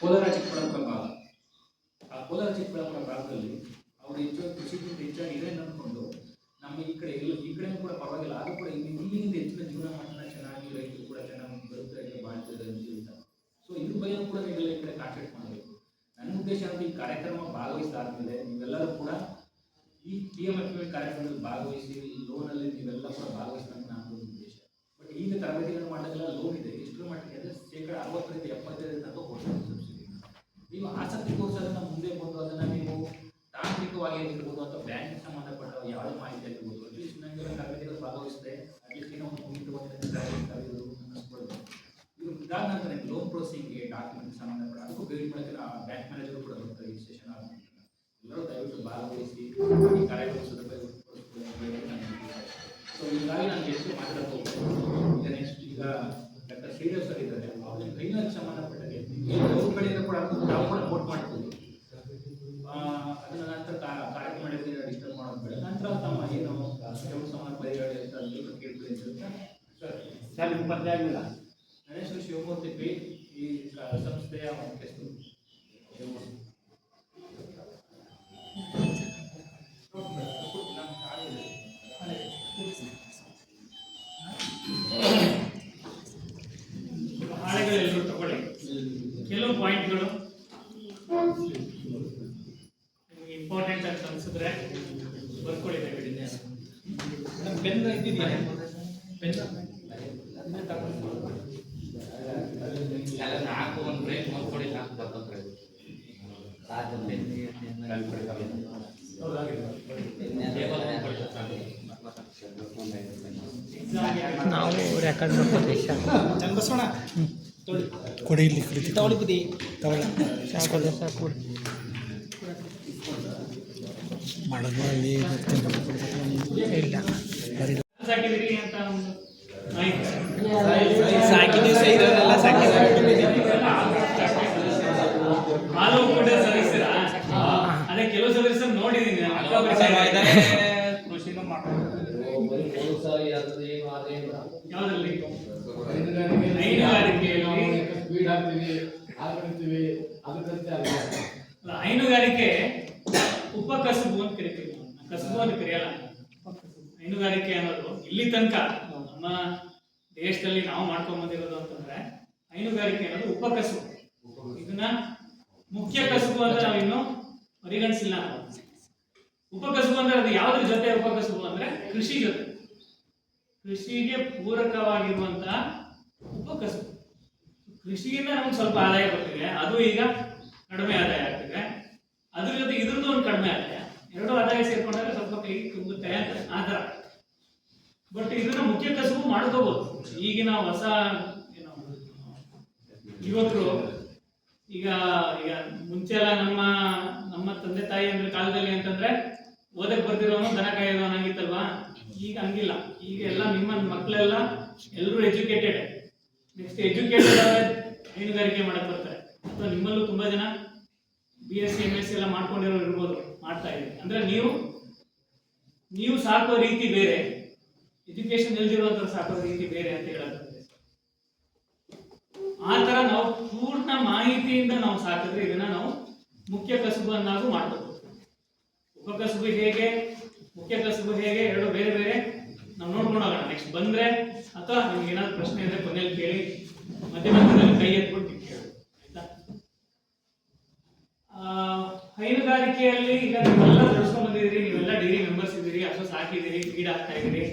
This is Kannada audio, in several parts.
ಕೋಲಾರ ಚಿಕ್ಕಬಳ್ಳಾಪುರ ಭಾಗ. ಆ ಕೋಲಾರ ಚಿಕ್ಕಬಳ್ಳಾಪುರ ಭಾಗದಲ್ಲಿ ಅವರು ಹೆಚ್ಚು ಕೃಷಿಗಿಂತ ಹೆಚ್ಚಾಗಿ ಇದೆ ನಂಬಿಕೊಂಡು ನಮ್ಮ ಈ ಕಡೆ ಎಲ್ಲ, ಈ ಕಡೆ ಕೂಡ ಪರವಾಗಿಲ್ಲ. ಆದರೂ ಕೂಡ ಇಲ್ಲಿ ಇಲ್ಲಿಂದ ಹೆಚ್ಚಿನ ಜೀವನ ಮಟ್ಟನ ಚೆನ್ನಾಗಿ ರೈತರು ಕೂಡ ಚೆನ್ನಾಗಿ ಬರುತ್ತೆ ಬಾಳ್ತಿದ್ದಾರೆ ಅಂತ ಸೊ ಇದ್ರ ಬಗ್ಗೆ ಕೂಡ ನೀವೆಲ್ಲ ಈ ಕಡೆ ಕಾಂಟ್ಯಾಕ್ಟ್ ಮಾಡಬೇಕು. ನನ್ನ ಉದ್ದೇಶ ಅಂತ ಈ ಕಾರ್ಯಕ್ರಮ ಭಾಗವಹಿಸಿದಾದ್ಮೇಲೆ ನೀವೆಲ್ಲರೂ ಕೂಡ ಈ ಪಿ ಎಂ ಎಫ್ ಕಾರ್ಯಕ್ರಮದಲ್ಲಿ ಭಾಗವಹಿಸಿ ಲೋನಲ್ಲಿ ನೀವೆಲ್ಲ ಕೂಡ ಭಾಗವಹಿಸಬೇಕು ನಾನು ಉದ್ದೇಶ. ಬಟ್ ಈಗ ತರಬೇತಿಗಳನ್ನು ಮಾಡೋದೆಲ್ಲ ಲೋನ್ ಇದೆ. ಎಷ್ಟು ಮಟ್ಟಿಗೆ ಅಂದರೆ ಶೇಕಡ ಅರವತ್ತರಿಂದ ಎಪ್ಪತ್ತೈದರಿಂದ ನೀವು ಆಸಕ್ತಿ ತೋರಿಸೋದನ್ನ ಮುಂದೆ ಬಂದು ಅದನ್ನ ನೀವು ತಾಂತ್ರಿಕವಾಗಿ ಆಗಿರ್ಬೋದು ಅಥವಾ ಬ್ಯಾಂಕ್ ಸಂಬಂಧಪಟ್ಟ ಯಾವುದೇ ಮಾಹಿತಿ ಆಗಿರ್ಬೋದು ಅಟ್ಲೀಸ್ಟ್ ನನಗೆ ತರಬೇತಿಗಳು ಭಾಗವಹಿಸಿದೆ. ಅಟ್ಲೀಸ್ಟ್ ಏನೋ ಲೋನ್ ಪ್ರೊಸೆಸಿಂಗ್ಗೆ ಡಾಕ್ಯುಮೆಂಟ್ ಸಂಬಂಧಪಟ್ಟ ಅದಕ್ಕೂ ಗೈಡ್ ಆ ಬ್ಯಾಂಕ್ ಮ್ಯಾನೇಜರ್ ಕೂಡ ಬರ್ತಾರೆ ಈ ಸೆಷನ್ ನಂತರ. ಎಲ್ಲರೂ ದಯವಿಟ್ಟು ಭಾಗವಹಿಸಿ ಈ ಕಾರ್ಯಕ್ರಮ ಸೊ ಹೀಗಾಗಿ ನಾನು ಎಷ್ಟು ಮಾತಾಡ್ತಾ ನೆಕ್ಸ್ಟ್ ಈಗ ಡಾಕ್ಟರ್ ಶ್ರೀದೇವ್ ಸರ್ ಇದ್ದಾರೆ. ಅವ್ರಿಗೆ ಕೈನಲ್ಲಿ ಸಂಬಂಧಪಟ್ಟಂಗೆ ಕಡೆಯಿಂದ ಕೂಡ ನಾವು ಕೂಡ ಕೋಟ್ ಮಾಡ್ತೀವಿ. ಆ, ಅದನ್ನ ನಂತರ ಕಾರ್ಯಕ್ರಮ ನಡೆಸಿದ ಡಿಸ್ಟರ್ಬ್ ಮಾಡೋದು ಬೇಡ. ನಂತರ ತಮ್ಮ ಏನು ಕೆಲವು ಸಮಾನ ಪರಿಹಾರ ಕೇಳ್ಕೊಳ್ಳಿ ಸರ್ ಸರ್ ನಿಮ್ಮ ಪರಿಚಯ ಆಗಿಲ್ಲ. ನನ್ನ ಹೆಸರು ಶಿವಮೂರ್ತಿ ಪಿ ಈ ಸಂಸ್ಥೆಯ ಸಂಸ್ಥೆಯ ರೆಕಾರ್ಡ್ ತೊಳಿ. ಕೊಡಿ ಇಲ್ಲಿ ಕೃತಿ ತಗೊಳ್ಳಿ ಬುದ್ಧಿ. ಸಾಕು ಸಾಕು. ಮಾಡೋದು ಅಲ್ಲಿ ಇಲ್ಲ. ಬರೀ ಹಾಲು ಕೂಡ ಸದಸ್ಯರ ಅದೇ ಕೆಲವು ಸದಸ್ಯರು ನೋಡಿದೀನಿ ನಾನು ಅಕ್ಕ ಪರಿಚಯ ಇದೆ. ಕೃಷಿನೂ ಮಾಡ್ತಾರೆ ಯಾವ್ದ್ರಲ್ಲಿ ಹೈನುಗಾರಿಕೆಯಲ್ಲಿ ಸ್ಪೀಡ್ ಹಾಕ್ತೀವಿ ಹಾಕ್ಬಿಡ್ತೀವಿ ಅದಕ್ಕಂತೆ ಅಲ್ಲ ಅಲ್ಲ, ಹೈನುಗಾರಿಕೆ ಉಪಕಸಬು ಅಂತ ಕರಿತೀವಿ ನಾವು. ಕಸಬು ಅಂತ ಕರೆಯಲ್ಲ ಹೈನುಗಾರಿಕೆ ಅನ್ನೋದು ಇಲ್ಲಿ ತನಕ ನಮ್ಮ ನಾವು ಮಾಡ್ಕೊಂಡ್ ಬಂದಿರೋದು ಅಂತಂದ್ರೆ ಹೈನುಗಾರಿಕೆ ಅನ್ನೋದು ಉಪಕಸು ಇದನ್ನ ಮುಖ್ಯ ಕಸುಬು ಅಂತ ನಾವಿನ್ನು ಪರಿಗಣಿಸಿಲ್ಲ ಉಪಕಸುಬು ಅಂದ್ರೆ ಅದು ಯಾವ್ದ್ರ ಜೊತೆ ಉಪಕಸುಬು ಅಂದ್ರೆ ಕೃಷಿ ಜೊತೆ. ಕೃಷಿಗೆ ಪೂರಕವಾಗಿರುವಂತಹ ಉಪಕಸುಬು ಕೃಷಿಯಿಂದ ನಮ್ಗೆ ಸ್ವಲ್ಪ ಆದಾಯ ಬರ್ತಿದೆ ಅದು ಈಗ ಕಡಿಮೆ ಆದಾಯ ಆಗ್ತಿದೆ. ಅದ್ರ ಜೊತೆ ಇದ್ರದ್ದು ಒಂದು ಕಡಿಮೆ ಆದಾಯ. ಎರಡು ಆದಾಯ ಸೇರ್ಕೊಂಡಾಗ ಸ್ವಲ್ಪ ಕೈ ತುಂಬುತ್ತೆ ಅಂತ ಬಟ್ ಇದನ್ನ ಮುಖ್ಯ ಕಸುಬು ಮಾಡ್ಕೋಬಹುದು ಈಗಿನ ಹೊಸ ಯುವಕರು ಈಗ ಈಗ ಮುಂಚೆ ಎಲ್ಲ ನಮ್ಮ ನಮ್ಮ ತಂದೆ ತಾಯಿ ಅಂದ್ರೆ ಕಾಲದಲ್ಲಿ ಅಂತಂದ್ರೆ ಓದಕ್ ಬರ್ತಿರೋನು ದನ ಕಾಯೋದವನಾಗಿತ್ತಲ್ವಾ? ಈಗ ಹಂಗಿಲ್ಲ. ಈಗ ಎಲ್ಲ ನಿಮ್ಮ ಮಕ್ಕಳೆಲ್ಲ ಎಲ್ಲರೂ ಎಜುಕೇಟೆಡ್ ನೆಕ್ಸ್ಟ್ ಎಜುಕೇಟೆಡ್ ಹೈನುಗಾರಿಕೆ ಮಾಡಕ್ ಬರ್ತಾರೆ. ಅಥವಾ ನಿಮ್ಮಲ್ಲೂ ತುಂಬಾ ಜನ B S C M S C ಎಲ್ಲ ಮಾಡ್ಕೊಂಡಿರೋರು ಇರ್ಬೋದು, ಮಾಡ್ತಾ ಇದ್ದೀವಿ ಅಂದ್ರೆ ನೀವು ನೀವು ಸಾಕೋ ರೀತಿ ಬೇರೆ. ಎಜುಕೇಶನ್ ಇಲ್ದಿರುವಂತ ಸಾಕೋ ರೀತಿ ಬೇರೆ ಅಂತ ಹೇಳೋದು ಆ ತರ ನಾವು ಪೂರ್ಣ ಮಾಹಿತಿಯಿಂದ ನಾವು ಸಾಕಿದ್ರೆ ಇದನ್ನ ನಾವು ಮುಖ್ಯ ಕಸುಬನ್ನಾಗೂ ಉಪ ಕಸುಬು ಹೇಗೆ, ಮುಖ್ಯ ಕಸುಬು ಹೇಗೆ, ಎರಡು ಬೇರೆ ಬೇರೆ ನಾವು ನೋಡ್ಕೊಂಡು ಹೋಗೋಣ. ನೆಕ್ಸ್ಟ್ ಬಂದ್ರೆ ಅಥವಾ ನಿಮ್ಗೆ ಏನಾದ್ರು ಪ್ರಶ್ನೆ ಇದ್ರೆ ಕೊನೆಯಲ್ಲಿ ಕೇಳಿ, ಮಧ್ಯ ಮಧ್ಯದಲ್ಲಿ ಕೈ ಎತ್ಬಿಟ್ಟು ಕೇಳಿ. ಆಯ್ತಾ? ಹೈನುಗಾರಿಕೆಯಲ್ಲಿ ಈಗ ನೀವೆಲ್ಲ ನಡ್ಸ್ಕೊಂಡ್ ಬಂದಿದ್ದೀರಿ, ನೀವೆಲ್ಲ ಡೈರಿ ಮೆಂಬರ್ಸ್ ಇದ್ದೀರಿ, ಅಥವಾ ಸಾಕಿದ್ದೀರಿ ಫೀಡ್ ಆಗ್ತಾ ಇದ್ದೀರಿ.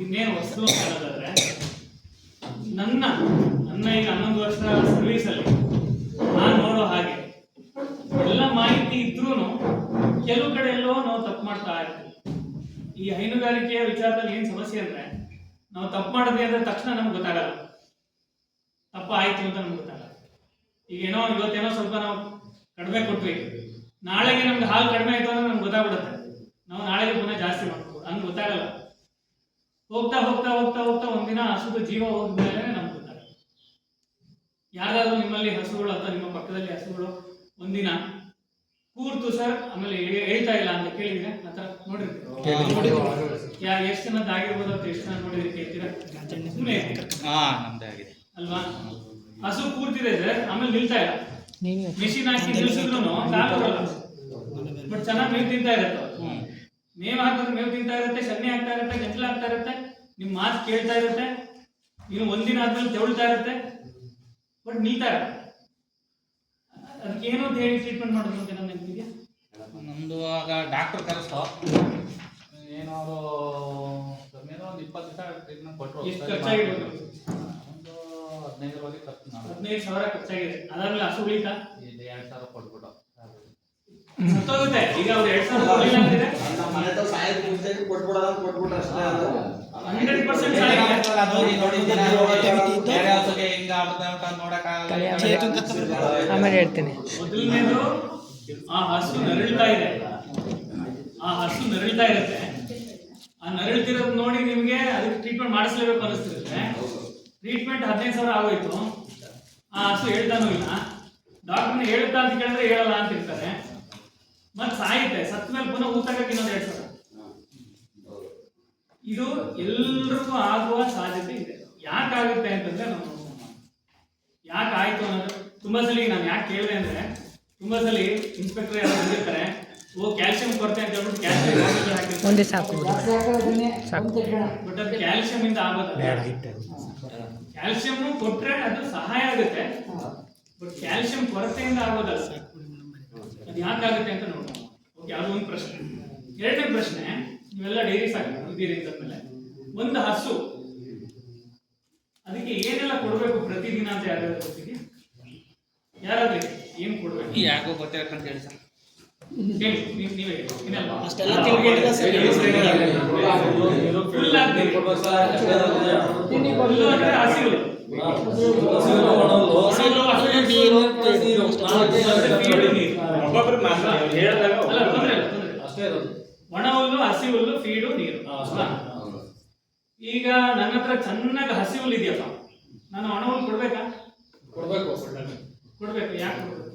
ಇನ್ನೇನು ವಸ್ತು ಅಂತ ಹೇಳೋದಾದ್ರೆ, ನನ್ನ ನನ್ನ ಈಗ ಹನ್ನೊಂದು ವರ್ಷ ಸರ್ವಿಸ್ ಅಲ್ಲಿ, ನಾನು ನೋಡೋ ಹಾಗೆ, ಎಲ್ಲ ಮಾಹಿತಿ ಇದ್ರೂ ಕೆಲವು ಕಡೆ ಎಲ್ಲೋ ನಾವು ತಪ್ಪು ಮಾಡ್ತಾ ಇರ್ತೀವಿ. ಈ ಹೈನುಗಾರಿಕೆಯ ವಿಚಾರದಲ್ಲಿ ಏನು ಸಮಸ್ಯೆ ಅಂದ್ರೆ, ನಾವು ತಪ್ಪು ಮಾಡಿದ್ವಿ ಅಂದ್ರೆ ತಕ್ಷಣ ನಮ್ಗೆ ಗೊತ್ತಾಗಲ್ಲ. ತಪ್ಪ ಆಯ್ತು ಅಂತ ನಮ್ಗೆ ಗೊತ್ತಾಗಲ್ಲ. ಈಗ ಏನೋ, ಇವತ್ತೇನೋ ಸ್ವಲ್ಪ ನಾವು ಕಡಿಮೆ ಕೊಟ್ವಿ. ನಾಳೆಗೆ ನಮ್ಗೆ ಹಾಲು ಕಡಿಮೆ ಆಯ್ತು ಅಂದ್ರೆ ನಮ್ಗೆ ಗೊತ್ತಾಗ್ಬಿಡುತ್ತೆ. ನಾವು ನಾಳೆಗೆ ಪುನಃ ಜಾಸ್ತಿ ಮಾಡ್ಬೋದು. ಹಂಗೆ ಗೊತ್ತಾಗಲ್ಲ. ಹೋಗ್ತಾ ಹೋಗ್ತಾ ಹೋಗ್ತಾ ಹೋಗ್ತಾ ಒಂದಿನ ಹಸುದು ಜೀವ ಹೋದ್ಮೇಲೆ ನಮ್ಗೆ ಗೊತ್ತಾಗುತ್ತೆ ಯಾರಾದ್ರೂ ನಿಮ್ಮಲ್ಲಿ ಹಸುಗಳು ಅಥವಾ ನಿಮ್ಮ ಪಕ್ಕದಲ್ಲಿ ಹಸುಗಳು ಒಂದಿನ ಕೂರ್ತು ಸರ್ ಆಮೇಲೆ ಹೇಳ್ತಾ ಇಲ್ಲ ಅಂತ ಕೇಳಿದ್ರೆ ಆತರ ನೋಡಿರ್ತೀವಿ ಯಾರು ಎಷ್ಟು ಜನದ ಆಗಿರ್ಬೋದು ಅಂತ ಎಷ್ಟು ಜನ ನೋಡಿದ್ರೆ ಕೇಳ್ತೀರಾ? ಅಲ್ವಾ? ಹಸು ಕೂರ್ತಿದೆ ಸರ್ ಆಮೇಲೆ ನಿಲ್ತಾ ಇಲ್ಲ. ಮಿಷಿನ್ ಹಾಕಿ ನಿಲ್ಸಿದ್ರು ಬಟ್ ಚೆನ್ನಾಗಿ ಮೇವು ತಿಂತಾ ಇರುತ್ತೆ ಮೇವ್ ಮೇವು ಹಾಕಿದ್ರೆ ಮೇವು ತಿಂತಾ ಇರುತ್ತೆ ಸನ್ನೆ ಆಗ್ತಾ ಇರುತ್ತೆ ಗಂಟಲು ಆಗ್ತಾ ನಿಮ್ ಮಾತು ಕೇಳ್ತಾ ಇರುತ್ತೆ ಇನ್ನು ಒಂದಿನ ಆದ್ಮೇಲೆ ತೆವಳ್ತಾ ಇರುತ್ತೆ ಬಟ್ ನೀತಾರ ಅದಕ್ಕೆ ಏನು ಅಂತ ಹೇಳಿ ಟ್ರೀಟ್ಮೆಂಟ್ ಮಾಡೋದು ಅಂತ ನನ್ನ ನಿಮಗೆ ನಮ್ದು ಆಗ ಡಾಕ್ಟರ್ ಕರೆಸ್ತೋ ಏನೋ ಅವರು ಕಮ್ಮಿನೋ ಒಂದು ಇಪ್ಪತ್ತು ದಿವಸ ಟ್ರೀಟ್ಮೆಂಟ್ ಕೊಟ್ಟರು ಎಷ್ಟು ಖರ್ಚಾಗಿರ್ಬೋದು? ಒಂದು ಹದಿನೈದರವರೆಗೆ ಖರ್ಚು ಹದಿನೈದು ಸಾವಿರ ಖರ್ಚಾಗಿದೆ. ಅದಾದ್ಮೇಲೆ ಹಸು ಉಳಿತಾ? ಎರಡು ಸಾವಿರ ಕೊಟ್ಬಿಟ್ಟು. ಸತ್ತೋಗುತ್ತೆ. ಈಗ ಅವ್ರು ಎರಡ್ ಪರ್ಸೆಂಟ್ ಅದು ಬೇರೆ ಹಸುಗೆ ಹಿಂಗ ಆಗುತ್ತೆ ಅಂತ ನೋಡಕ್ಕಾಗಲ್ಲ. ಆಮೇಲೆ ಹೇಳ್ತೀನಿ. ಮೊದಲನೇದು ಆ ಹಸು ನರಳ್ತಾ ಇದೆ. ಆ ಹಸು ನರಳ್ತಾ ಇರುತ್ತೆ. ಆ ನರಳ್ತಿರೋದು ನೋಡಿ ನಿಮ್ಗೆ ಅದಕ್ಕೆ ಟ್ರೀಟ್ಮೆಂಟ್ ಮಾಡಿಸ್ಲೇಬೇಕು ಅನಿಸ್ತಿರುತ್ತೆ. ಟ್ರೀಟ್ಮೆಂಟ್ ಹದಿನೈದು ಸಾವಿರ ಆಗೋಯ್ತು. ಆ ಹಸು ಹೇಳ್ತಾನೂ ಇಲ್ಲ. ಡಾಕ್ಟರ್ನ ಹೇಳ್ತಾ ಅಂತ ಕೇಳಿದ್ರೆ ಹೇಳಲ್ಲ ಅಂತ ಇರ್ತಾರೆ. ಮತ್ತೆ ಸಾಯುತ್ತೆ. ಸತ್ ಮೇಲೆ ಪುನಃ ಊತಕ್ಕೆ ಇನ್ನೊಂದು ಎರಡು ಸಾವಿರ. ಇದು ಎಲ್ರಿಗೂ ಆಗುವ ಸಾಧ್ಯತೆ ಇದೆ. ಯಾಕಾಗುತ್ತೆ ಅಂತಂದ್ರೆ ಯಾಕೆ ಆಯ್ತು ಅನ್ನೋದು ತುಂಬಾ ಸಲ ನಾನು ಯಾಕೆ ಕೇಳಿದೆ ಅಂದ್ರೆ ತುಂಬಾ ಸಲ ಇನ್ಸ್ಪೆಕ್ಟರ್ ಯಾರು ಬಂದಿರ್ತಾರೆ. ಓ ಕ್ಯಾಲ್ಸಿಯಂ ಕೊರತೆ ಅಂತ ಹೇಳ್ಬಿಟ್ಟು ಕ್ಯಾಲ್ಸಿಯಂ ಒಂದೇ ಸಾಕು ಬಿಡಿ. ಸಾಕು. ಬಟ್ ಅದು ಕ್ಯಾಲ್ಸಿಯಂ ಇಂದ ಆಗೋದಲ್ಲ ಕ್ಯಾಲ್ಸಿಯಂ ಕೊಟ್ರೆ ಅದು ಸಹಾಯ ಆಗುತ್ತೆ. ಬಟ್ ಕ್ಯಾಲ್ಸಿಯಂ ಕೊರತೆಯಿಂದ ಆಗೋದಲ್ಲ. ಯಾಕಾಗುತ್ತೆ ಅಂತ ನೋಡೋಣ. ಓಕೆ ಅದು ಒಂದು ಪ್ರಶ್ನೆ. ಎರಡನೇ ಪ್ರಶ್ನೆ, ಇವೆಲ್ಲ ಡೈರಿ ಸಾಕು ಇದ್ದೀರಿ ಅಂದ್ಮೇಲೆ. ಒಂದು ಹಸು, ಅದಕ್ಕೆ ಏನೆಲ್ಲ ಕೊಡಬೇಕು ಪ್ರತಿದಿನ ಅಂತ ಯಾರಾದ್ರೂ ಗೊತ್ತಿದೆ ಯಾರಾದ್ರೂ ಏನು ಕೊಡಬೇಕು? ಯಾಕೋ ಗೊತ್ತಿರಕ್ಕಂತ ಹೇಳಿ ಸರ್. ಅಷ್ಟೆಲ್ಲ ತಿಳ್ಕೊಂಡಿಲ್ಲ ಸರ್. ಫುಲ್ ಅಂದ್ರೆ ಹಸಿರು ತೊಂದ್ರೆ. ಅಷ್ಟೇ ಇರೋದು ಒಣ ಹುಲ್ಲು ಹಸಿ ಹುಲ್ಲು ಫೀಡು ನೀರು? ಈಗ ನನ್ನ ಹತ್ರ ಚೆನ್ನಾಗಿ ಹಸಿ ಹುಲ್ಲು ಇದೆಯಪ್ಪ ನಾನು ಒಣ ಹುಲ್ಲು ಕೊಡ್ಬೇಕಾ ಕೊಡ್ಬೇಕು ಕೊಡ್ಬೇಕು ಯಾಕೆ ಕೊಡ್ಬೇಕು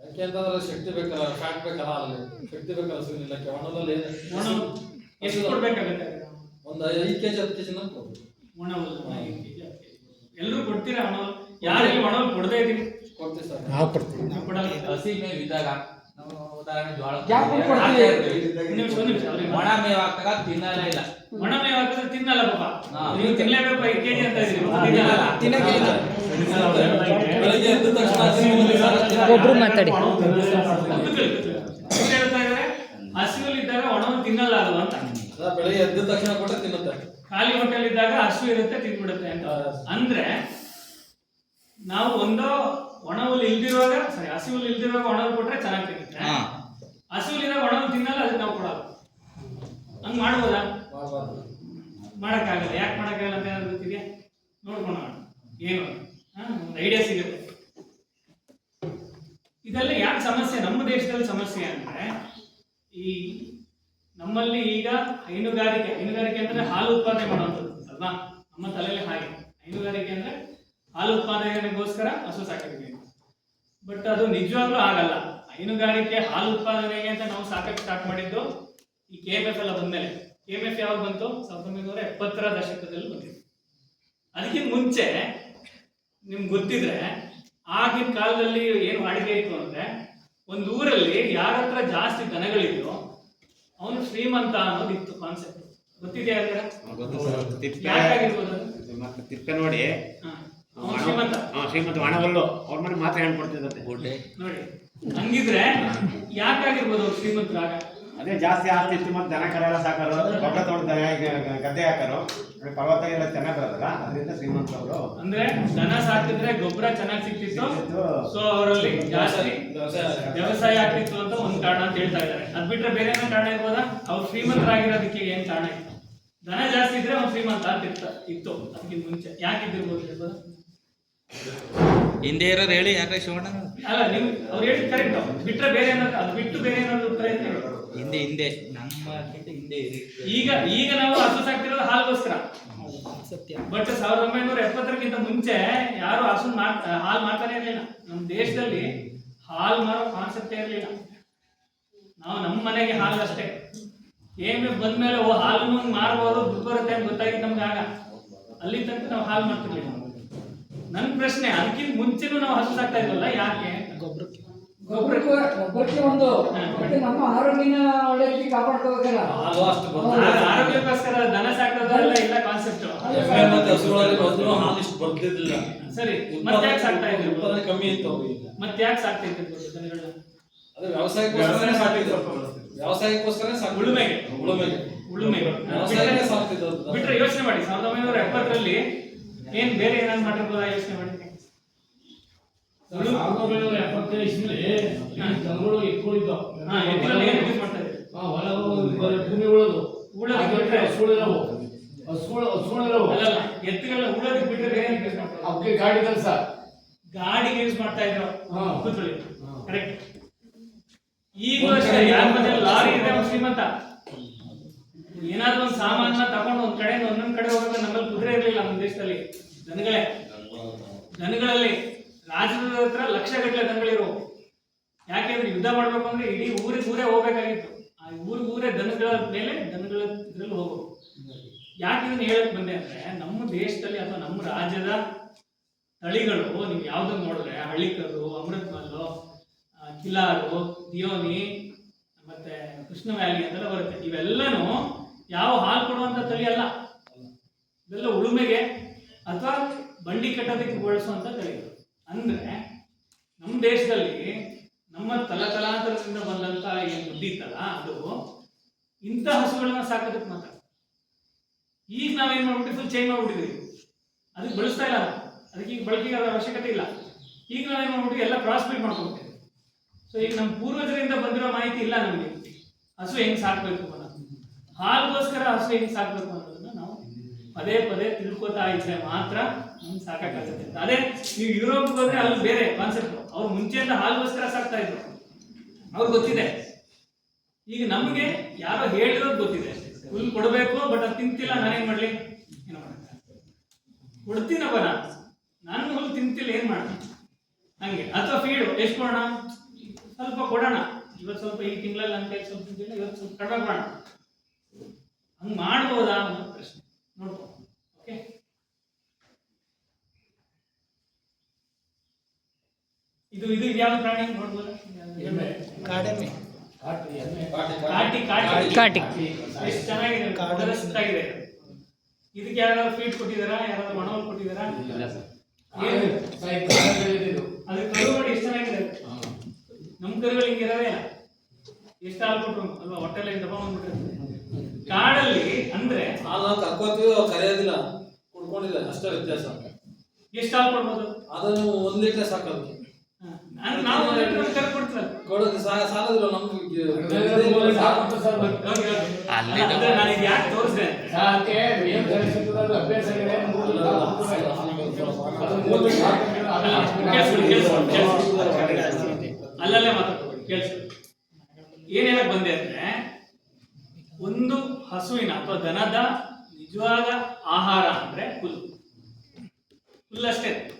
ಯಾಕೆಂತಂದ್ರೆ ಶಕ್ತಿ ಬೇಕಲ್ಲ ಫ್ಯಾಟ್ ಬೇಕಲ್ಲ ಅಲ್ಲಿ. ಶಕ್ತಿ ಬೇಕಲ್ಲ ಸುನಿಲಕ್ಕೆ ಒಣದಲ್ಲಿ ಎಷ್ಟು ಕೊಡ್ಬೇಕಾಗತ್ತೆ? ಒಂದು ಐದು ಕೆಜಿ ಹತ್ತು ಕೆಜಿ ಕೊಡ್ಬೇಕು ಒಣ ಎಲ್ರೂ ಕೊಡ್ತೀರಾ ಒಣ ಹುಲ್ಲು ಯಾರಿಗೆ ಒಣ ಕೊಡದೇ ಇದೀನಿ ಕೊಡ್ತೀವಿ ಸರ್. ನಾವು ಕೊಡ್ತೀವಿ. ನಾವು ಕೊಡಲ್ಲ. ಹಸಿ ಮೇವ್ ಇದ್ದಾಗ ನಾವು ಉದಾಹರಣೆ ಜೋಳ ಒಣ ಮೇವ್ ಹಾಕ್ದಾಗ ತಿನ್ನಲೇ ಇಲ್ಲ. ಒಣ ಮೇವ್ ಹಾಕಿದ್ರೆ ತಿನ್ನಲ್ಲ ಪಾಪ. ನೀವು ತಿನ್ಲೇಬೇಕು ಐದು ಕೆಜಿ ಅಂತ ತಿನ್ನಲ್ಲ. ಒಬ್ರು ಮಾತಾಡಿ. ಕೂತ್ಕೊಳ್ಳಿ, ಕೂತ್ಕೊಳ್ಳಿ. ಏನ್ ಹೇಳ್ತಾ ಇದಾರೆ ಹಸಿವಲ್ಲಿ ಇದ್ದಾಗ ಒಣವನ್ನು ತಿನ್ನಲ್ಲ ಅದು ಅಂತ. ಬೆಳಿಗ್ಗೆ ಎದ್ದ ತಕ್ಷಣ ಕೊಟ್ಟರೆ ತಿನ್ನುತ್ತೆ ಖಾಲಿ ಹೊಟ್ಟೆಲ್ ಇದ್ದಾಗ ಹಸು ಇರುತ್ತೆ ತಿಂದ್ಬಿಡುತ್ತೆ ಅಂತ. ಅಂದ್ರೆ ನಾವು ಒಂದು ಒಣ ಹುಲ್ಲು ಇಲ್ದಿರುವಾಗ ಸರಿ ಹಸಿ ಹುಲ್ಲು ಇಲ್ದಿರುವಾಗ ಒಣ ಕೊಟ್ರೆ ಚೆನ್ನಾಗಿ ತಿನ್ನುತ್ತೆ. ಹಾ. ಹಸಿ ಹುಲ್ಲಿದಾಗ ಒಣ ತಿನ್ನಲ್ಲ ಅದಕ್ಕೆ ನಾವು ಕೊಡೋದು. ಹಂಗ್ ಮಾಡ್ಬೋದಾ? ಮಾಡಕ್ಕಾಗಲ್ಲ. ಯಾಕೆ ಮಾಡಕ್ಕಾಗಲ್ಲ ಅಂತ ಏನಾದ್ರು ಗೊತ್ತಿದೆಯಾ? ನೋಡ್ಕೊಂಡು ಏನು ಐಡಿಯಾ ಸಿಗುತ್ತೆ. ಇದೆಲ್ಲ ಯಾಕೆ ಸಮಸ್ಯೆ? ನಮ್ಮ ದೇಶದಲ್ಲಿ ಸಮಸ್ಯೆ ಅಂದ್ರೆ ಈ ನಮ್ಮಲ್ಲಿ ಈಗ ಹೈನುಗಾರಿಕೆ ಹೈನುಗಾರಿಕೆ ಅಂದ್ರೆ ಹಾಲು ಉತ್ಪಾದನೆ ಮಾಡುವಂಥದ್ದು ಅಲ್ವಾ ನಮ್ಮ ತಲೆಯಲ್ಲಿ ಹಾಗೆ. ಹೈನುಗಾರಿಕೆ ಅಂದ್ರೆ ಹಾಲು ಉತ್ಪಾದನೆಗೋಸ್ಕರ ಹಸು ಸಾಕಿದ್ವಿ ಬಟ್ ಅದು ನಿಜವಾಗ್ಲೂ ಆಗಲ್ಲ. ಹೈನುಗಾರಿಕೆ, ಹಾಲು ಉತ್ಪಾದನೆಗೆ ಅಂತ ನಾವು ಸಾಕಕ್ಕೆ ಸ್ಟಾರ್ಟ್ ಮಾಡಿದ್ದು ಈ ಕೆ ಎಂ ಎಫ್ ಎಲ್ಲ ಬಂದ್ಮೇಲೆ. ಕೆ ಎಂ ಎಫ್ ಯಾವಾಗ ಬಂತು? ಸಾವಿರದ ಒಂಬೈನೂರ ಎಪ್ಪತ್ತರ ದಶಕದಲ್ಲಿ ಬಂದಿತ್ತು ಅದಕ್ಕಿಂತ ಮುಂಚೆ ನಿಮ್ಗೆ ಗೊತ್ತಿದ್ರೆ ಆಗಿನ ಕಾಲದಲ್ಲಿ ಏನು ವಾಡಿಕೆ ಇತ್ತು ಅಂದ್ರೆ ಒಂದು ಊರಲ್ಲಿ ಯಾರ ಹತ್ರ ಜಾಸ್ತಿ ದನಗಳಿದ್ಯೋ ಅವನು ಶ್ರೀಮಂತ ಅನ್ನೋದು ಇತ್ತು ಕಾನ್ಸೆಪ್ಟ್ ಗೊತ್ತಿದೆ? ಮತ್ತೆ ತಿಪ್ಪೆ ನೋಡಿ. ಶ್ರೀಮಂತ. ಶ್ರೀಮಂತ ಹಣವಲ್ಲು ಅವ್ರ ಮನೆ ಮಾತ್ರ ಹೇಳ್ಕೊಡ್ತಿದ್ದತ್ತೆ ಗುಡ್ಡೆ. ನೋಡಿ ಹಂಗಿದ್ರೆ ಯಾಕಾಗಿರ್ಬೋದು ಅವ್ರು ಶ್ರೀಮಂತರಾಗ? ಅದೇ ಜಾಸ್ತಿ ಆಸ್ತಿ ಇತ್ತು ಮತ್ತೆ ದನ ಕರ ಎಲ್ಲ ಸಾಕರು ಗೊಬ್ಬರ ದನ ಗದ್ದೆ ಹಾಕರು. ಪರ್ವತ ಎಲ್ಲ ಚೆನ್ನಾಗಿ ಬರೋದಲ್ಲ ಅದರಿಂದ ಶ್ರೀಮಂತ ಅವರು ಅಂದ್ರೆ ದನ ಸಾಕಿದ್ರೆ ಗೊಬ್ಬರ ಚೆನ್ನಾಗಿ ಸಿಕ್ತಿತ್ತು. ಸೊ ಅವರಲ್ಲಿ ಜಾಸ್ತಿ ವ್ಯವಸಾಯ ಆಗ್ತಿತ್ತು. ಅಂತ ಒಂದ್ ಕಾರಣ ಅಂತ ಹೇಳ್ತಾ ಇದ್ದಾರೆ. ಅದ್ ಬಿಟ್ರೆ ಬೇರೆ ಏನೋ ಕಾರಣ ಇರ್ಬೋದಾ? ಅವ್ರು ಶ್ರೀಮಂತರಾಗಿರೋದಕ್ಕೆ ಏನ್ ಕಾರಣ ಇತ್ತು? ದನ ಜಾಸ್ತಿ ಇದ್ರೆ ಅವ್ನು ಶ್ರೀಮಂತ ಅಂತ ಇತ್ತು. ಅದಕ್ಕಿಂತ ಮುಂಚೆ ಯಾಕೆ ಇದ್ದಿರ್ಬೋದು ಹೇಳ್ಬೋದಾ? ಹಿಂದೆ ಇರೋರು ಹೇಳಿ ಯಾಕೆ ಶಿವಣ್ಣ? ಅಲ್ಲ ನೀವು ಅವ್ರು ಹೇಳಿ ಕರೆಕ್ಟ್ ಬಿಟ್ರೆ ಬೇರೆ ಏನಾದ್ರು ಅದು ಬಿಟ್ಟು ಬೇರೆ ಏನಾದ್ರು ಉತ್ತರ ಅಂತ ಹೇಳಿ. ಹಿಂದೆ ಹಿಂದೆ. ನಮ್ಮ ಹಿಂದೆ. ಈಗ ಈಗ ನಾವು ಹಸು ಸಾಕ್ತಿರೋದು ಹಾಲ್ಗೋಸ್ಕರ. ಸತ್ಯ. ಬಟ್ ಸಾವಿರದ ಒಂಬೈನೂರ ಎಪ್ಪತ್ತರಕ್ಕಿಂತ ಮುಂಚೆ ಯಾರು ಹಸು ಮಾರ್ ಹಾಲು ಮಾರ್ತಾನೆ ಇರಲಿಲ್ಲ. ನಮ್ಮ ದೇಶದಲ್ಲಿ ಹಾಲು ಮಾರೋ ಕಾನ್ಸೆಪ್ಟ್ ಇರಲಿಲ್ಲ. ನಾವು ನಮ್ಮ ಮನೆಗೆ ಹಾಲು ಅಷ್ಟೇ. ಏನ್ ಬಂದ್ಮೇಲೆ ಓ ಹಾಲು ಮಾರ್ಬೋದು ದುಡ್ಡು ಬರುತ್ತೆ ಅಂತ ಗೊತ್ತಾಗಿತ್ತು ನಮ್ಗೆ ಆಗ. ಅಲ್ಲಿ ತನಕ ನಾವು ಹಾಲು ಮಾಡ್ತಿರ್ಲಿಲ್ಲ. ನನ್ನ ಪ್ರಶ್ನೆ ಅದಕ್ಕಿಂತ ಮುಂಚೆನೂ ನಾವು ಹಸು ಸಾಕ್ತಾ ಇದ್ವಲ್ಲ ಯಾಕೆ? ಗೊಬ್ಬರಕ್ಕೆ ಗೊಬ್ಬರಕ್ಕೆ ಗೊಬ್ಬರಕ್ಕೆ ಒಂದು ಮತ್ತೆ ನಮ್ಮ ಆರೋಗ್ಯನ ಒಳ್ಳೆ ರೀತಿ ಕಾಪಾಡ್ಕೋಬೇಕಲ್ಲ. ಹಾಲು ಅಷ್ಟು ಆರೋಗ್ಯಕ್ಕೋಸ್ಕರ ದನ ಸಾಕೋದಲ್ಲ ಇಲ್ಲ ಕಾನ್ಸೆಪ್ಟ್ ಮತ್ತೆ ಹಸುಗಳಲ್ಲಿ ಮೊದಲು ಹಾಲು ಇಷ್ಟು ಬರ್ತಿರ್ಲಿಲ್ಲ ಸರಿ ಮತ್ತೆ ಯಾಕೆ ಸಾಕ್ತಾ ಇದ್ರು ಉತ್ಪಾದನೆ ಕಮ್ಮಿ ಇತ್ತು ಈಗ. ಮತ್ತೆ ಯಾಕೆ ಸಾಕ್ತಾ ಇದ್ರು ದನಗಳನ್ನ? ಅದೇ ವ್ಯವಸಾಯಕ್ಕೋಸ್ಕರ ಸಾಕಿದ್ರು ವ್ಯವಸಾಯಕ್ಕೋಸ್ಕರ ಸಾಕು ಉಳುಮೆಗೆ. ಉಳುಮೆಗೆ. ಉಳುಮೆಗೆ. ವ್ಯವಸಾಯಕ್ಕೆ ಸಾಕ್ತಿದ್ರು ಬಿಟ್ರೆ ಯೋಚನೆ ಮಾಡಿ. ಸಾವಿರದ ಒಂಬೈನೂರ ಎಪ್ಪತ್ತರಲ್ಲಿ ಏನ್ ಬೇರೆ ಏನಾದ್ರು ಮಾಡಿರ್ಬೋದಾ ಯೋಚನೆ ಮಾಡಿ? ಸಾವಿರದ ಒಂಬೈನೂರ ಎಪ್ಪತ್ತೈದು ಇಸ್ವಿಲಿ ಜನಗಳು ಎತ್ಕೊಂಡಿದ್ದು ಆ ಹೊಲ ಭೂಮಿ ಉಳೋದು. ಹಸುಗಳಿರವು ಹಸುಗಳು ಹಸುಗಳಿರವು ಎತ್ತುಗಳನ್ನ ಉಳೋದಕ್ಕೆ ಬಿಟ್ಟರೆ ಅವಕ್ಕೆ ಗಾಡಿ ಕೆಲಸ. ಗಾಡಿಗೆ ಯೂಸ್ ಮಾಡ್ತಾ ಇದ್ರು. ಕೂತ್ಕೊಳ್ಳಿ. ಕರೆಕ್ಟ್ ಈಗಲೂ ಅಷ್ಟೇ ಯಾರ ಮನೆ ಲಾರಿ ಇದೆ ಅವ್ನು ಶ್ರೀಮಂತ. ಏನಾದ್ರೂ ಒಂದು ಸಾಮಾನ ತಗೊಂಡು ಒಂದ್ ಕಡೆ ಒಂದೊಂದ್ ಕಡೆ ಹೋಗೋದು ನಮ್ಮಲ್ಲಿ ಕುದುರೆ ಇರಲಿಲ್ಲ ನಮ್ಮ ದೇಶದಲ್ಲಿ. ದನಗಳೇ. ದನಗಳಲ್ಲಿ. ರಾಜ್ಯದ ಹತ್ರ ಲಕ್ಷ ಗಟ್ಟಲೆ ದನಗಳಿರು ಯಾಕೆಂದ್ರೆ ಯುದ್ಧ ಮಾಡ್ಬೇಕು ಅಂದ್ರೆ ಇಡೀ ಊರಿಗೆ ಊರೇ ಹೋಗ್ಬೇಕಾಗಿತ್ತು. ಆ ಊರಿಗೆ ಊರೇ ದನಗಳ ಮೇಲೆ ದನಗಳ ಇದ್ರಲ್ಲಿ ಹೋಗ್ಬೇಕು. ಯಾಕೆ ಇದನ್ನ ಹೇಳಕ್ ಬಂದೆ ಅಂದ್ರೆ ನಮ್ಮ ದೇಶದಲ್ಲಿ ಅಥವಾ ನಮ್ಮ ರಾಜ್ಯದ ತಳಿಗಳು, ನೀವು ಯಾವ್ದನ್ನ ನೋಡಿದ್ರೆ ಹಳ್ಳಿಕಲ್ಲು ಅಮೃತ್ ಮಲ್ಲು ಕಿಲಾರು, ದಿಯೋನಿ, ಮತ್ತೆ ಕೃಷ್ಣ ವ್ಯಾಲಿ ಅಂತೆಲ್ಲ ಬರುತ್ತೆ. ಇವೆಲ್ಲನೂ ಯಾವ ಹಾಲು ಕೊಡುವಂತ ತಳಿ ಅಲ್ಲ. ಇವೆಲ್ಲ ಉಳುಮೆಗೆ ಅಥವಾ ಬಂಡಿ ಕಟ್ಟೋದಕ್ಕೆ ಬಳಸುವಂತ ತಳಿಗಳು. ಅಂದ್ರೆ ನಮ್ಮ ದೇಶದಲ್ಲಿ ನಮ್ಮ ತಲತಲಾಂತರದಿಂದ ಬಂದಂತ ಏನು ಬುದ್ಧಿ ಇತ್ತಲ್ಲ, ಅದು ಇಂಥ ಹಸುಗಳನ್ನ ಸಾಕೋದಕ್ಕೆ ಮಾತ್ರ. ಈಗ ನಾವೇನ್ ಮಾಡ್ಬಿಟ್ಟು ಫುಲ್ ಚೇಂಜ್ ಮಾಡ್ಬಿಟ್ಟಿದ್ದೀವಿ. ಅದಕ್ಕೆ ಬಳಸ್ತಾ ಇಲ್ಲ ಅದಕ್ಕೆ ಈಗ ಬಳಕೆಗೆ ಅದರ ಅವಶ್ಯಕತೆ ಇಲ್ಲ. ಈಗ ನಾವೇನ್ ಮಾಡ್ಬಿಟ್ಟು ಎಲ್ಲ ಕ್ರಾಸ್ ಬ್ರೀಡ್ ಮಾಡ್ಕೊಂಡ್ಬಿಟ್ಟಿದ್ದೀವಿ. ಸೊ ಈಗ ನಮ್ಮ ಪೂರ್ವಜರಿಂದ ಬಂದಿರೋ ಮಾಹಿತಿ ಇಲ್ಲ ನಮಗೆ. ಹಸು ಹೆಂಗ್ ಸಾಕ್ಬೇಕು ಅನ್ನೋದು. ಹಾಲ್ಗೋಸ್ಕರ ಹಸು ಹೆಂಗ್ ಸಾಕ್ಬೇಕು ಅನ್ನೋದನ್ನ ನಾವು ಪದೇ ಪದೇ ತಿಳ್ಕೊತಾ ಇದ್ರೆ ಮಾತ್ರ ನಮ್ಗೆ ಸಾಕಾಗತ್ತೆ ಅದೇ ನೀವು ಯುರೋಪ್ ಹೋದ್ರೆ ಅಲ್ಲಿ ಬೇರೆ ಕಾನ್ಸೆಪ್ಟ್ ಅವ್ರು ಮುಂಚೆಯಿಂದ ಹಾಲುಗೋಸ್ಕರ ಸಾಕ್ತಾ ಇದ್ರು. ಅವ್ರಿಗೆ ಗೊತ್ತಿದೆ. ಈಗ ನಮಗೆ ಯಾರೋ ಹೇಳಿರೋದು ಗೊತ್ತಿದೆ. ಹುಲ್ ಕೊಡಬೇಕು ಬಟ್ ಅದು ತಿಂತಿಲ್ಲ, ನಾನೇನ್ ಮಾಡ್ಲಿ? ಏನೋ ಮಾಡಕ್ಕೆ ಕೊಡ್ತೀನಪ್ಪ ನಾನು. ನಾನು ಹುಲ್ ತಿಂತಿಲ್ಲ, ಏನ್ ಮಾಡೋಣ ಹಂಗೆ. ಅಥವಾ ಫೀಡು ಎಷ್ಟು ಕೊಡೋಣ? ಸ್ವಲ್ಪ ಕೊಡೋಣ. ಇವತ್ತು ಸ್ವಲ್ಪ ಈ ತಿಂಗಳಲ್ಲಿ ಅಂತ ಕೈ ಸ್ವಲ್ಪ ತಿಂತಿಲ್ಲ ಇವತ್ತು ಸ್ವಲ್ಪ ಕಡಿಮೆ ಮಾಡೋಣ ಹಂಗೆ ಮಾಡ್ಬೋದಾ ಅನ್ನೋ ಪ್ರಶ್ನೆ. ಓಕೆ ಇದು ಇದು ಯಾವ ಪ್ರಾಣಿ ನೋಡ್ಬೋದಾ. ಕಾಡೆಮ್ಮೆ. ಕಾಟಿ ಕಾಟಿ. ಎಷ್ಟು ಚೆನ್ನಾಗಿದೆ. ಸುತ್ತಾಗಿದೆ ಇದಕ್ಕೆ ಯಾರಾದ್ರು ಫೀಡ್ ಕೊಟ್ಟಿದಾರಾ ಯಾರಾದ್ರೂ ಮಣವಲ್ ಕೊಟ್ಟಿದಾರಾ ಏನು? ಸಾಯಿ ಕಾಡ ಬೆಳೆದಿದ್ದು. ಅದು ಕರು ನೋಡಿ ಎಷ್ಟು ಚೆನ್ನಾಗಿದೆ. ನಮ್ ಕರುಗಳು ಹಿಂಗಿರೋದೇ ಎಷ್ಟು ಹಾಲು ಕೊಟ್ರು? ಅಲ್ವಾ ಹೊಟ್ಟೆಲ್ಲ ದಪ್ಪ ಬಂದ್ಬಿಟ್ಟಿರುತ್ತೆ. ಕಾಡಲ್ಲಿ ಅಂದ್ರೆ ಹಾಲು ನಾವು ಕರ್ಕೋತೀವಿ ಅವ್ರು ಕರೆಯೋದಿಲ್ಲ ಕುಡ್ಕೊಂಡಿಲ್ಲ ಅಷ್ಟೇ ವ್ಯತ್ಯಾಸ ಎಷ್ಟು ಹಾಲು ಕೊಡ್ಬೋದು ಅದನ್ನು ಒಂದ್ ಲೀಟರ್ ಸಾಕಲ್ಲ ನಾವು ಕೊಡೋದು ಸಾಲದಿಲ್ಲ ನಮ್ಗೆ ಅಂದ್ರೆ ನಾನು ಇದು ಯಾಕೆ ತೋರಿಸಿದೆ. ಅಲ್ಲಲ್ಲೇ ಮಾತಾಡ್ಕೊಳ್ಳಿ ಕೇಳಿಸ್ಕೊಳ್ಳಿ ಏನೇನಕ್ಕೆ ಬಂದೆ ಹಸುವಿನ ಅಥವಾ ದನದ ನಿಜವಾದ ಆಹಾರ ಅಂದ್ರೆ ಹುಲ್ಲು. ಹುಲ್ಲು ಅಷ್ಟೇ.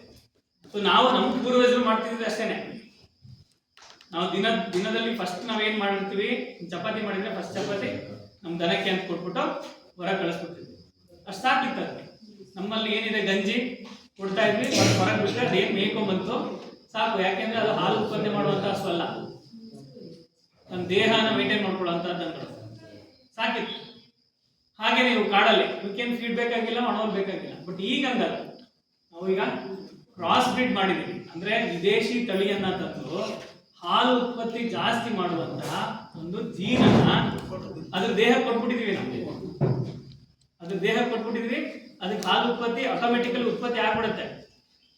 ಸೊ ನಾವು ನಮ್ಮ ಪೂರ್ವಜರು ಮಾಡ್ತಿದ್ದು ಅಷ್ಟೇನೆ. ನಾವು ದಿನ, ದಿನದಲ್ಲಿ ಫಸ್ಟ್ ನಾವೇನ್ ಮಾಡಿರ್ತೀವಿ, ಚಪಾತಿ ಮಾಡಿದ್ರೆ ಫಸ್ಟ್ ಚಪಾತಿ ನಮ್ಮ ದನಕ್ಕೆ ಅಂತ ಕೊಟ್ಬಿಟ್ಟು ಹೊರ ಕಳಿಸ್ಬಿಡ್ತೀವಿ. ಅಷ್ಟು ಸಾಕಿತ್ತು ನಮ್ಮಲ್ಲಿ ಏನಿದೆ, ಗಂಜಿ ಕೊಡ್ತಾ ಇದ್ವಿ. ಹೊರಗೆ ಬಿಟ್ಟರೆ ಅದೇನು ಮೇಯ್ಕೊಂಬಂತು ಸಾಕು, ಯಾಕೆಂದ್ರೆ ಅದು ಹಾಲು ಉತ್ಪತ್ತಿ ಮಾಡುವಂಥ ಹಸು ಅಲ್ಲ. ನಮ್ಮ ದೇಹನ ಮೇಂಟೈನ್ ಅಂತ ಸಾಕಿತ್ತು. ಹಾಗೆ ನೀವು ಕಾಡಲ್ಲಿ ಕ್ಯಾನ್ ಫೀಡ್ ಬೇಕಾಗಿಲ್ಲ ಒಣವಲ್ ಬೇಕಾಗಿಲ್ಲ. ಬಟ್ ಈಗ ಹಂಗಲ್ಲ. ನಾವು ಈಗ ಕ್ರಾಸ್ ಬ್ರೀಡ್ ಮಾಡಿದೀವಿ ಅಂದ್ರೆ ವಿದೇಶಿ ತಳಿಯನ್ನ ತಂದು ಹಾಲು ಉತ್ಪತ್ತಿ ಜಾಸ್ತಿ ಮಾಡುವಂತಹ ಒಂದು ಜೀನನ್ನ ಅದ್ರ ದೇಹ ಕೊಟ್ಬಿಟ್ಟಿದೀವಿ ನಮ್ಗೆ ಅದ್ರ ದೇಹ ಕೊಟ್ಬಿಟ್ಟಿದೀವಿ ಅದಕ್ಕೆ ಹಾಲು ಉತ್ಪತ್ತಿ ಆಟೋಮೆಟಿಕಲಿ ಉತ್ಪತ್ತಿ ಆಗ್ಬಿಡುತ್ತೆ.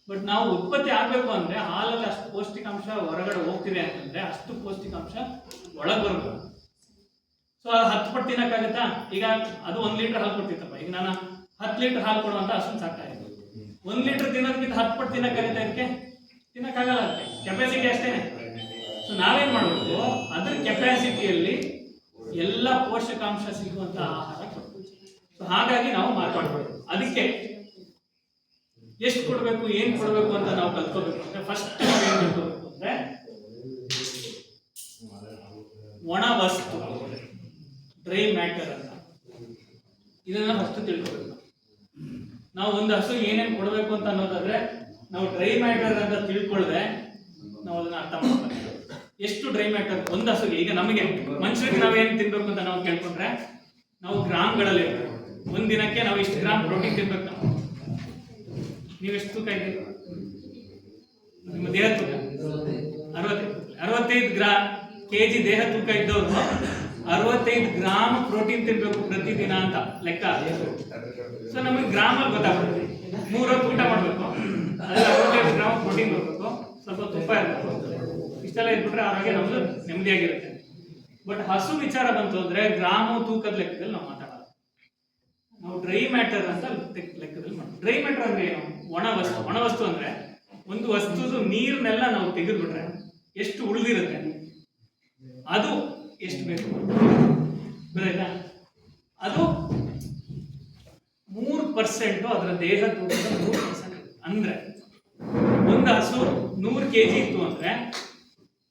ಬಟ್ ನಾವು ಉತ್ಪತ್ತಿ ಆಗ್ಬೇಕು ಅಂದ್ರೆ ಹಾಲಲ್ಲಿ ಅಷ್ಟು ಪೌಷ್ಟಿಕಾಂಶ ಹೊರಗಡೆ ಹೋಗ್ತಿದೆ ಅಂತಂದ್ರೆ ಅಷ್ಟು ಪೌಷ್ಟಿಕಾಂಶ ಒಳಗೆ ಬರ್ಬೇಕು. ಸೊ ಅದು ಹತ್ತು ಪಟ್ಟು ತಿನ್ನಕ್ಕಾಗತ್ತಾ ಈಗ ಅದು ಒಂದ್ ಲೀಟರ್ ಹಾಲು ಕೊಡ್ತಿತ್ತಪ್ಪ. ಈಗ ನಾನು ಹತ್ತು ಲೀಟರ್ ಹಾಲು ಕೊಡುವಂತ ಅಷ್ಟೊಂದು ಸಾಕ್ತಾ ಇದ್ದೆ ಒಂದ್ ಲೀಟರ್ ತಿನ್ನೋದಕ್ಕಿಂತ ಹತ್ತು ಪಟ್ಟು ತಿನ್ನಕ್ಕಾಗತ್ತೆ ಅದಕ್ಕೆ ತಿನ್ನಕ್ಕಾಗಲ್ಲ ಕೆಪಾಸಿಟಿ ಅಷ್ಟೇನೆ ಸೊ ನಾವೇನ್ ಮಾಡಬೇಕು? ಅದ್ರ ಕೆಪಾಸಿಟಿಯಲ್ಲಿ ಎಲ್ಲ ಪೋಷಕಾಂಶ ಸಿಗುವಂತ ಆಹಾರ ಸೊ ಹಾಗಾಗಿ ನಾವು ಮಾತಾಡ್ಬೇಕು. ಅದಕ್ಕೆ ಎಷ್ಟು ಕೊಡಬೇಕು, ಏನ್ ಕೊಡಬೇಕು ಅಂತ ನಾವು ಕಲ್ತ್ಕೋಬೇಕು. ಅಂದ್ರೆ ಫಸ್ಟ್ ನಾವು ಏನ್ ಅಂದ್ರೆ ಒಣ ವಸ್ತು. ಡ್ರೈ ಮ್ಯಾಟರ್ ಅಂತ ಇದನ್ನ ಫಸ್ಟ್ ತಿಳ್ಕೊಬೇಕು. ನಾವು ಒಂದು ಹಸು ಏನೇನು ಕೊಡಬೇಕು ಅಂತ ಅನ್ನೋದಾದ್ರೆ, ನಾವು ಡ್ರೈ ಮ್ಯಾಟರ್ ಅಂತ ತಿಳ್ಕೊಳ್ದೆ ನಾವು ಅದನ್ನ ಅರ್ಥ ಎಷ್ಟು ಡ್ರೈ ಮ್ಯಾಟರ್ ಒಂದು ಹಸುಗೆ, ಈಗ ನಮಗೆ ಮನುಷ್ಯರಿಗೆ ನಾವೇನು ತಿನ್ಬೇಕು ಅಂತ ನಾವು ಕೇಳ್ಕೊಂಡ್ರೆ, ನಾವು ಗ್ರಾಮ್ಗಳಲ್ಲಿ ಇರ್ಬೇಕು. ಒಂದ್ ದಿನಕ್ಕೆ ನಾವು ಇಷ್ಟು ಗ್ರಾಮ್ ಪ್ರೋಟೀನ್ ತಿನ್ಬೇಕು ನಾವು. ನೀವು ಎಷ್ಟು ತೂಕ ಇದ್ದೀರಿ ನಿಮ್ಮ ದೇಹ ತೂಕ? ಅರವತ್ತೈದು. ಅರವತ್ತೈದು ಕೆ ಜಿ ದೇಹ ತೂಕ ಇದ್ದವರು ಅರವತ್ತೈದು ಗ್ರಾಮ್ ಪ್ರೋಟೀನ್ ತಿನ್ಬೇಕು ಪ್ರತಿದಿನ ಅಂತ ಲೆಕ್ಕ. ಸೊ ನಮಗೆ ಗ್ರಾಮಲ್ಲಿ ಗೊತ್ತಾಗ್ತದೆ. ಮೂರೊತ್ತು ಊಟ ಮಾಡಬೇಕು. ಅದ್ರಲ್ಲಿ ಅರವತ್ತೈದು ಗ್ರಾಮ್ ಪ್ರೋಟೀನ್ ಬರಬೇಕು. ಸ್ವಲ್ಪ ತುಪ್ಪ ಇರಬೇಕು. ಇಷ್ಟೆಲ್ಲ ಇದ್ಬಿಟ್ರೆ ಆರೋಗ್ಯ ನಮ್ದು ನೆಮ್ಮದಿಯಾಗಿರುತ್ತೆ. ಬಟ್ ಹಸು ವಿಚಾರ ಬಂತು ಅಂದ್ರೆ ಗ್ರಾಮ ತೂಕದ ಲೆಕ್ಕದಲ್ಲಿ ನಾವು ಮಾತಾಡೋದು. ನಾವು ಡ್ರೈ ಮ್ಯಾಟರ್ ಅಂತ ಲೆಕ್ಕದಲ್ಲಿ ಮಾಡ್ತೀವಿ. ಡ್ರೈ ಮ್ಯಾಟರ್ ಅಂದ್ರೆ ಏನು? ಒಣ ವಸ್ತು. ಒಣ ವಸ್ತು ಅಂದ್ರೆ ಒಂದು ವಸ್ತುದು ನೀರ್ನೆಲ್ಲ ನಾವು ತೆಗೆದ್ಬಿಟ್ರೆ ಎಷ್ಟು ಉಳಿದಿರುತ್ತೆ? ಅದು ಎಷ್ಟು ಬೇಕು? ಗೊತ್ತಾಯ್ತಾ ಅದು ಮೂರು ಪರ್ಸೆಂಟು ಅದರ ದೇಹ ತೂಕದ ಮೂರು ಪರ್ಸೆಂಟ್ ಅಂದ್ರೆ ಒಂದು ಹಸು ನೂರು ಕೆ ಜಿ ಇತ್ತು ಅಂದ್ರೆ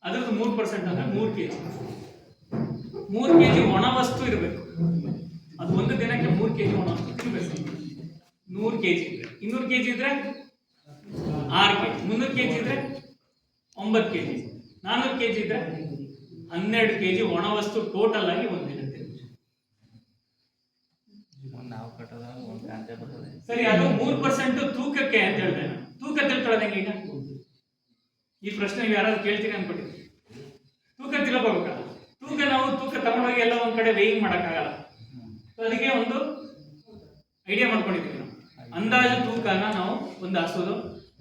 ಅದರದ್ದು ಮೂರು ಪರ್ಸೆಂಟ್ ಅಂದರೆ ಮೂರು ಕೆ ಜಿ ಮೂರು ಕೆ ಜಿ ಒಣ ವಸ್ತು ಇರಬೇಕು. ಅದು ಒಂದು ದಿನಕ್ಕೆ ಮೂರು ಕೆ ಜಿ ಒಣ ವಸ್ತು ಇರಬೇಕು ನೂರು ಕೆ ಜಿ ಇದ್ರೆ. ಇನ್ನೂರು ಕೆ ಜಿ ಇದ್ರೆ ಆರು ಕೆ ಜಿ ಮುನ್ನೂರು ಕೆ ಜಿ ಇದ್ರೆ ಒಂಬತ್ತು ಕೆ ಜಿ ನಾನ್ನೂರು ಕೆ ಜಿ ಇದ್ರೆ ಹನ್ನೆರಡು ಕೆ ಜಿ ಒಣ ವಸ್ತು ಟೋಟಲ್ ಆಗಿ ಒಂದು ದಿನ ತಿನ್ಬೇಕು ನಾವು ಕಟ್ಟೋದಾಗ ಒಂದು ಗಂಟೆ ಬರ್ತದೆ ಸರಿ ಅದು ಮೂರು ಪರ್ಸೆಂಟ್ ತೂಕಕ್ಕೆ ಅಂತ ಹೇಳ್ದೆ ನಾನು. ತೂಕ ತಿಳ್ಕೊಳ್ಳೋದಂಗೆ ಈಗ? ಈ ಪ್ರಶ್ನೆ ಯಾರಾದ್ರು ಕೇಳ್ತೀನಿ ಅನ್ಕೊಂಡಿದ್ರಿ ತೂಕ ತಿಳ್ಕೋಬೇಕಲ್ಲ. ತೂಕ ನಾವು ತೂಕ ತಗೊಂಡೋಗಿ ಎಲ್ಲ ಒಂದ್ ಕಡೆ ವೇಯಿಂಗ್ ಮಾಡೋಕ್ಕಾಗಲ್ಲ. ಅದಕ್ಕೆ ಒಂದು ಐಡಿಯಾ ಮಾಡ್ಕೊಂಡಿದ್ದೀವಿ ನಾವು. ಅಂದಾಜು ತೂಕನ ನಾವು ಒಂದು ಹಸುದು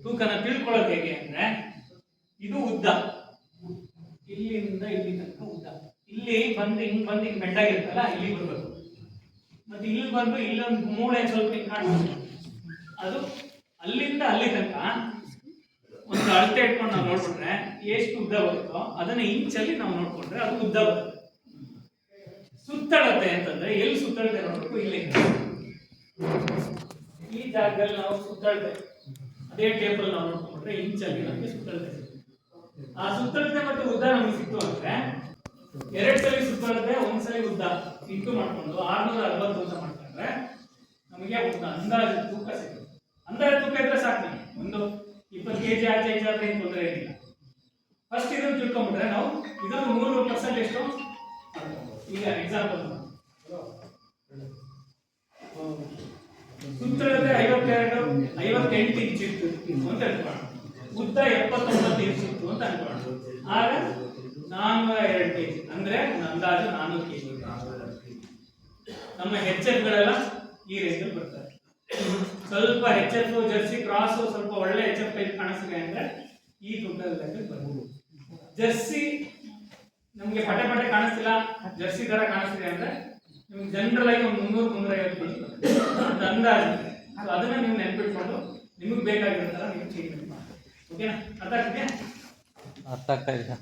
ತೂಕನ ತಿಳ್ಕೊಳ್ಳೋದು ಹೇಗೆ ಅಂದ್ರೆ ಇದು ಉದ್ದ. ಇಲ್ಲಿಂದ ಇಲ್ಲಿ ತನಕ ಉದ್ದ ಇಲ್ಲಿ ಬಂದು ಹಿಂಗ್ ಬಂದು ಹಿಂಗ್ ಬೆಂಡಾಗಿರುತ್ತಲ್ಲ ಇಲ್ಲಿ ಬರ್ಬೇಕು. ಮತ್ತೆ ಇಲ್ಲಿ ಬಂದು ಇಲ್ಲೊಂದು ಮೂಳೆ ಸ್ವಲ್ಪ ಹಿಂಗ್ ಕಾಣ್ತದೆ ಅದು ಅಲ್ಲಿಂದ ಅಲ್ಲಿ ತನಕ ಒಂದು ಅಳತೆ ಇಟ್ಕೊಂಡು ನಾವು ನೋಡ್ಬಿಟ್ರೆ ಎಷ್ಟು ಉದ್ದ ಬರುತ್ತೋ ಅದನ್ನ ಇಂಚಲ್ಲಿ ನಾವು ನೋಡ್ಕೊಂಡ್ರೆ ಅದು ಉದ್ದ ಬರುತ್ತೆ. ಸುತ್ತಳತೆ ಅಂತಂದ್ರೆ ಎಲ್ಲಿ ಸುತ್ತಳತೆ ನೋಡ್ಬೇಕು, ಇಲ್ಲಿ ಈ ಜಾಗದಲ್ಲಿ ನಾವು ಸುತ್ತಳತೆ. ಅದೇ ಟೇಬಲ್ ನಾವು ನೋಡ್ಕೊಂಡ್ರೆ ಇಂಚಲ್ಲಿ ನಮಗೆ ಸುತ್ತಳತೆ. ಆ ಸುತ್ತಳತೆ ಮತ್ತೆ ಉದ್ದ ನಮಗೆ ಸಿಕ್ತು ಅಂದ್ರೆ ಎರಡ್ ಸಲ ಸುತ್ತಳತೆ, ಒಂದ್ ಸಲ ಉದ್ದ. ಇಂಟು ಮಾಡ್ಕೊಂಡು ಆರ್ನೂರ ಅರವತ್ತು ಉದ್ದ ಮಾಡ್ಕೊಂಡ್ರೆ ನಮಗೆ ಒಂದು ಅಂದಾಜು ತೂಕ ಸಿಗುತ್ತೆ ಅಂದಾಜು ತೂಕ ಇದ್ರೆ ಸಾಕು ಒಂದು ಇಪ್ಪತ್ತು ಕೆಜಿ ಆಚೆ ಈಚೆ ಆದ್ರೆ ಏನು ತೊಂದರೆ ಇಲ್ಲ ಫಸ್ಟ್ ಇದನ್ನು ತಿಳ್ಕೊಂಡ್ಬಿಟ್ರೆ ನಾವು ಇದನ್ನು ಮೂರು ಪರ್ಸೆಂಟ್ ಎಷ್ಟು. ಈಗ ಎಕ್ಸಾಂಪಲ್ ಸುತ್ತಳತೆ ಐವತ್ತೆರಡು, ಐವತ್ತೆಂಟು ಇಂಚ್ ಇತ್ತು ಅಂತ ಉದ್ದ ಎಪ್ಪತ್ತೊಂಬತ್ತು. ಅಂತ ಅನ್ಕೊಂಡು ಆಗ ನಾನ್ನೂರ ಎರಡು ಕೆಜಿ. ಅಂದ್ರೆ ಅಂದಾಜು ನಾನ್ನೂರು ಕೆಜಿ. ನಮ್ಮ ಹೆಚ್ ಎಫ್ ಗಳೆಲ್ಲ ಈ ರೇಂಜಲ್ಲಿ ಬರ್ತಾರೆ ಸ್ವಲ್ಪ ಹೆಚ್ ಎಫ್ ಜರ್ಸಿ ಕ್ರಾಸ್ ಸ್ವಲ್ಪ ಒಳ್ಳೆ ಹೆಚ್ ಎಫ್ ಟೈಪ್ ಕಾಣಿಸ್ತಿದೆ ಅಂದ್ರೆ ಈ ಲೆಕ್ಕಕ್ಕೆ ಬರ್ಬೋದು. ಜರ್ಸಿ ನಮಗೆ ಪಟೆ ಪಟೆ ಕಾಣಿಸ್ತಿಲ್ಲ, ಜರ್ಸಿ ತರ ಕಾಣಿಸ್ತಿದೆ ಅಂದ್ರೆ ನಿಮ್ಗೆ ಜನರಲ್ ಆಗಿ ಒಂದು ಮುನ್ನೂರು ಮುನ್ನೂರ ಐವತ್ತು ಕೆಜಿ ಒಂದು ಅಂದಾಜು. ಅದನ್ನ ನೀವು ನೆನ್ಪಿಟ್ಕೊಂಡು ನಿಮಗೆ ಬೇಕಾಗಿರೋ ತರ ನೀವು ಚೇಂಜ್ ಮಾಡಿ ಓಕೆನಾ ಅರ್ಥ ಆಗ್ತಿದ್ಯಾ ಅರ್ಥ ಆಗ್ತಾ ಇದೆ